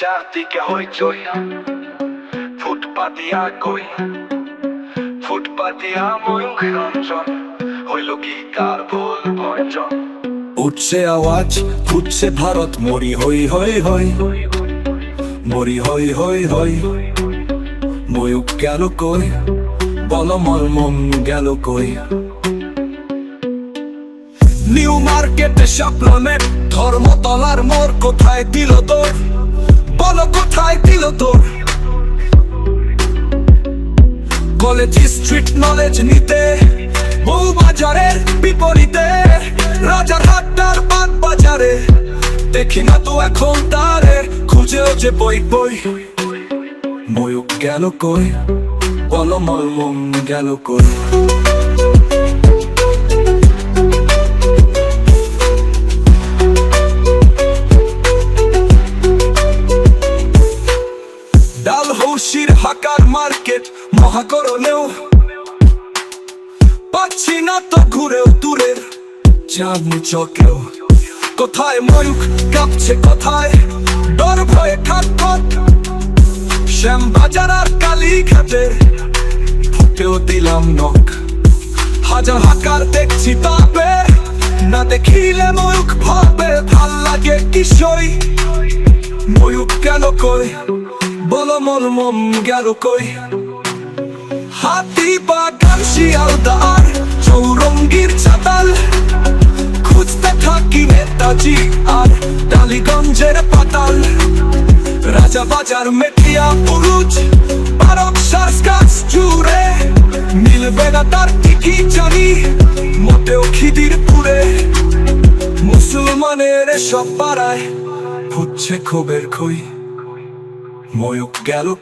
চারদিকে হইচই। ফুটপাতিয়া কই ফুটপাতিয়া ময়ূখ রঞ্জন। হইল কি কার ভুল বর্জন। উঠছে আওয়াজ উঠছে ভারত, মরি হই হই হই। মরি হই হই হই। ময়ূক গেল কই? বল মল মন গেল কই? নিউ মার্কেটে সাপ্লামেট ধর্মতলার মোর কোথায় দিল তোর কোথায় দিল তোর? কলেজ স্ট্রিট নলেজ নিতে, বউ বাজারের বিপরীতে, রাজার হাট্টার পান বাজারে। দেখি না তো এখন তারে খুঁজেও যে বই বই। ময়ূক গেল কই? বলো মলমম গেল কই? ডালহৌসির হাকার মার্কেট, মহাকরণেও। পাচ্ছি না তো ঘুরেও দূরের চাঁদনি চকেও। কোথায় ময়ূক কাঁপছে, কোথায় ডর ভয়ে খাটখট শ্যাম বাজার আর কালী ঘাটে ফুটেও দিলাম নখ। হাজার হাকার দেখছি তবে না দেখিলে ময়ূক ভাবে। ভালো লাগে কিশোরী ময়ূক বলো মল মম গেল কই হাতি বাগান শিয়ালদার চৌরঙ্গির চাতাল খুঁজতে থাকি নেতাজি আর টালিগঞ্জের পাতাল রাজা বাজার মেটিয়া পুরুষ পারক শ্বাস গাছ জুড়ে মিলবে না তার ঠিকই জানি মোটেও খিদির পুরে মুসলমানের সব পাড়ায় ফুটছে ক্ষোভের খই ময়ূক গেল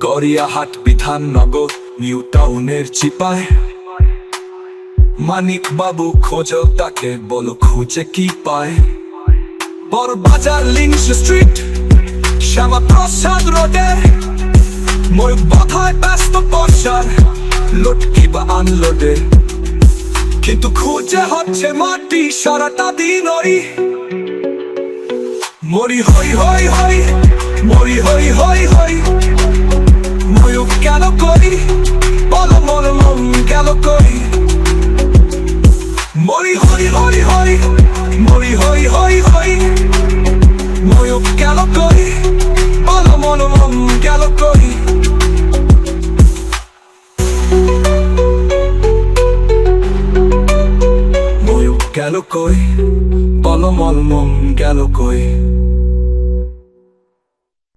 গড়িয়াহাট বিধাননগর নিউ টাউনের চিপায়। মানিক বাবু খোঁজ তাকে, বলো খুঁজে কি পায়? বড় বাজার, লিংস স্ট্রিট রোডে। মই বোধহয় ব্যস্ত বর্ষার। লটকি বা আনলোডে কিন্তু খুঁজে হচ্ছে মাটি, সারাটা দিন ওই মরি হই হই হই, মরি হই হই হই। ময়ূর কেন করি? বলো মর মন কেন করি? গেল কই? বল মলমম গেল কই?